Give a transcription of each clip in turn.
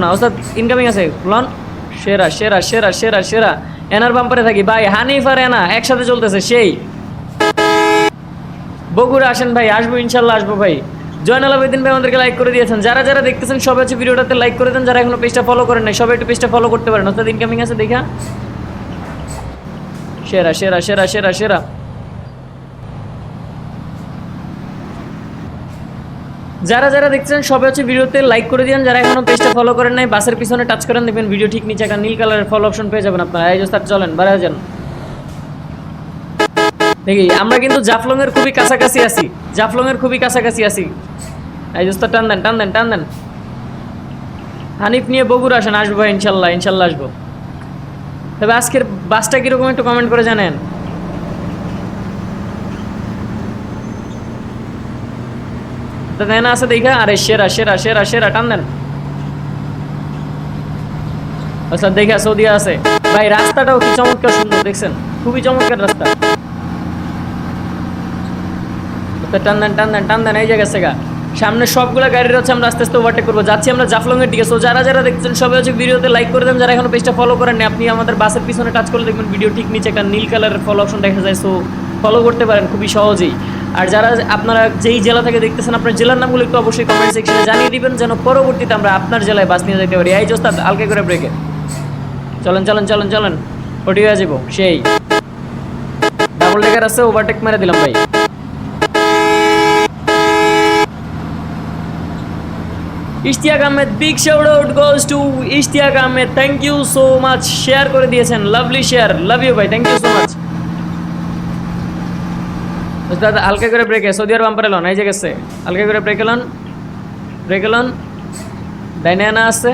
না। আসেন ভাই, আসব, ইনশাল্লাহ আসব ভাই। জয়নাল আবেদিন ভাই আমাদেরকে লাইক করে দিয়েছেন। যারা যারা দেখতেছেন, সবাই হচ্ছে ভিডিওটাতে লাইক করে দেন। যারা এখনও পেজটা ফলো করেন নাই, সবাই একটু পেজটা ফলো করতে পারেন। অর্থাৎ ইনকামিং আছে, দেখা। সেরা সেরা সেরা সেরা সেরা। যারা যারা দেখছেন, সবাই হচ্ছে ভিডিওতে লাইক করে দিন যারা এখনও পেজটা ফলো করেন নাই বাসের পিছনে টাচ করেন, দেখবেন ভিডিও ঠিক নিচে একটা নীল কালারের ফলো অপশন পেয়ে যাবেন আপনারা। এই যে স্যার চলেন, বাড়া যান দেখি, আমরা কিন্তু জাফলং এর খুবই কাছাকাছি আছি। জাফলং এর খুবই কাছাকাছি আছি। এই যে স্যার টান দেন টান দেন টান দেন। হানিফ নিয়ে বগুড়া আসেন, আসব ইনশাল্লাহ ইনশাল্লাহ আসব। তবে আজকের বাসটা কীরকম একটু কমেন্ট করে জানেন। তো দেন দেখা আরে সেরা সেরা সেরা সেরা টান দেন আচ্ছা দেখা সৌদি আছে ভাই রাস্তাটাও কি চমৎকার সুন্দর দেখছেন খুবই চমৎকার রাস্তা টান দেন টান দেন টান দেন এই জায়গা সেগা সামনে সবগুলা গাড়ির হচ্ছে আমরা আস্তে আস্তে ওভারটেক করব যাচ্ছি আমরা জাফলং এর দিকে সো যারা যারা দেখছেন সবাই হচ্ছে ভিডিওতে লাইক করে দেন যারা এখনও পেজটা ফলো করেন আপনি আমাদের বাসের পিছনে টাচ করে দেখবেন ভিডিও ঠিক নিচে একটা নীল কালারের ফলো অপশন দেখা যায় সো ফলো করতে পারেন খুবই সহজেই আর যারা আপনারা যেই জেলা থেকে দেখতেছেন, আপনার জেলার নামগুলো একটু অবশ্যই কমেন্ট সেকশনে জানিয়ে দিবেন, যেন পরবর্তীতে আমরা আপনার জেলায় বাস নিয়ে যেতে পারি। এই যে ওস্তাদ আলকে করে ব্রেকে চলেন চলেন চলেন চলেন। ওটি হয়ে যাব, সেই। ডাবল ডেকার আছে ওভারটেক মেরে দিলাম ভাই। Ishtiaq Ahmed big shout out goes to Ishtiaq Ahmed. Thank you so much share করে দিয়েছেন। লাভলি শেয়ার লাভ ইউ ভাই থ্যাংক ইউ সো মাচ দাদা হালকা করে ব্রেকে সৌদি আরব বাম্পার এলন এই যে গেছে। হালকা করে ব্রেক এলন ব্রেক এলন ডাইনে আনা আছে।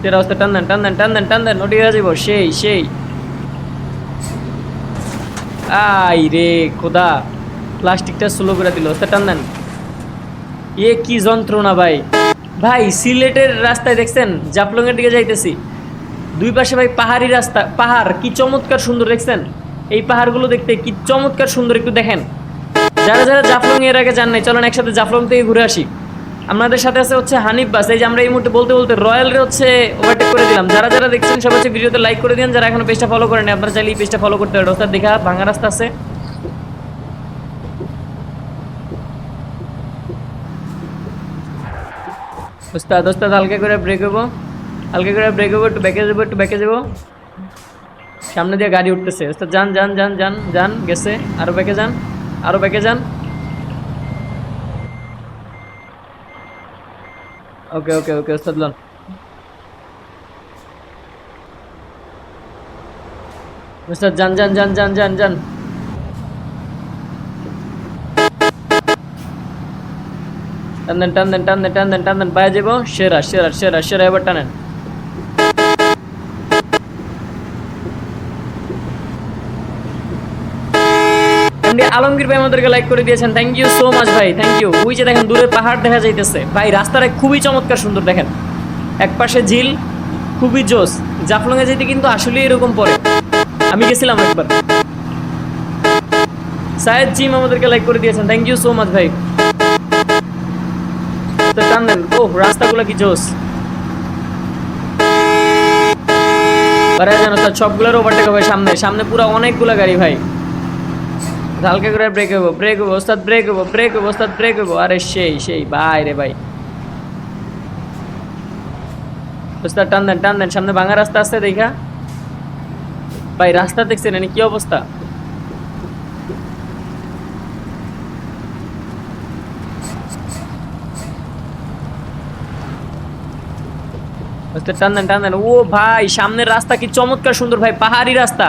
তেরা অবস্থা, টান দেন টান দেন টান দেন টান দেন হয়ে যাব সেই সেই। আই রে, খোদা। প্লাস্টিকটা স্লো করে দিল। টান দেন। এ কি যন্ত্রণা ভাই। ভাই, সিলেটের রাস্তায় দেখছেন? জাফলংয়ের দিকে যাইতেছি। দুই পাশে ভাই পাহাড়ি রাস্তা। পাহাড়, কি চমৎকার সুন্দর, দেখছেন? এই পাহাড়গুলো দেখতে কি চমৎকার সুন্দর একটু দেখেন। যারা যারা জাফলং এর আগে যান নাই, চলেন একসাথে জাফলং থেকে ঘুরে আসি। আমাদের সাথে আছে হচ্ছে হানিফ বাস, এই যে আমরা এই মুহূর্তে বলতে বলতে রয়্যাল রে হচ্ছে ওভারটেক করে দিলাম। যারা যারা দেখছেন, সবাই হচ্ছে ভিডিওতে লাইক করে দিন যারা এখনও পেজটা ফলো করেন আপনারা চাইলে এই পেজটা ফলো করতে পারেন। ওস্তাদ, দেখা, ভাঙা রাস্তা আছে। ওস্তাদ ওস্তাদ, হালকা করে ব্রেক হব। হালকা করে ব্রেক হব, একটু ব্যাকে যাব, একটু ব্যাকে যাব। সামনে দিয়ে গাড়ি উঠতেছে। ওস্তাদ যান যান যান যান যান, গেছে। আরও ব্যাকে যান, আরও ব্যাকে যান। ওকে ওকে ওকে, ওস্তাদ লন। ওস্তাদ, যান যান যান যান যান যান। টান দেন টান দেন টান দেন টান দেন টান দেন, পায়ে যাব সেরা সেরা সেরা সেরা, এবার টানেন। এমনি আলমগীর ভাই আমাদেরকে লাইক করে দিয়েছেন। থ্যাংক ইউ সো মাচ ভাই থ্যাংক ইউ ওই যে দেখেন, দূরে পাহাড় দেখা যাইতেছে। ভাই, রাস্তাটা খুবই চমৎকার সুন্দর, দেখেন। এক পাশে ঝিল, খুবই জোস। জাফলংয়ে যেতে কিন্তু আসলেই এরকম পড়ে। আমি গেছিলাম একবার। সায়েদ জিম আমাদেরকে লাইক করে দিয়েছেন। থ্যাংক ইউ সো মাচ ভাই। তো টান ও রাস্তাগুলো কি জোস। জানো তার সবগুলোর ওভারটেক হবে সামনে। সামনে পুরো অনেকগুলো গাড়ি ভাই। হালকা করে ব্রেক হব ব্রেক হব, ওস্তাদ ব্রেক হব ব্রেক হব, ওস্তাদ ব্রেক হব। আরে সেই সেই, ভাই রে ভাই। ওস্তাদ, টান দেন টান দেন, সামনে ভাঙা রাস্তা আছে দেখা। ভাই, রাস্তা দেখছেন এনে কি অবস্থা? টান দেন টান দেন। ও ভাই, সামনের রাস্তা কি চমৎকার সুন্দর ভাই, পাহাড়ি রাস্তা।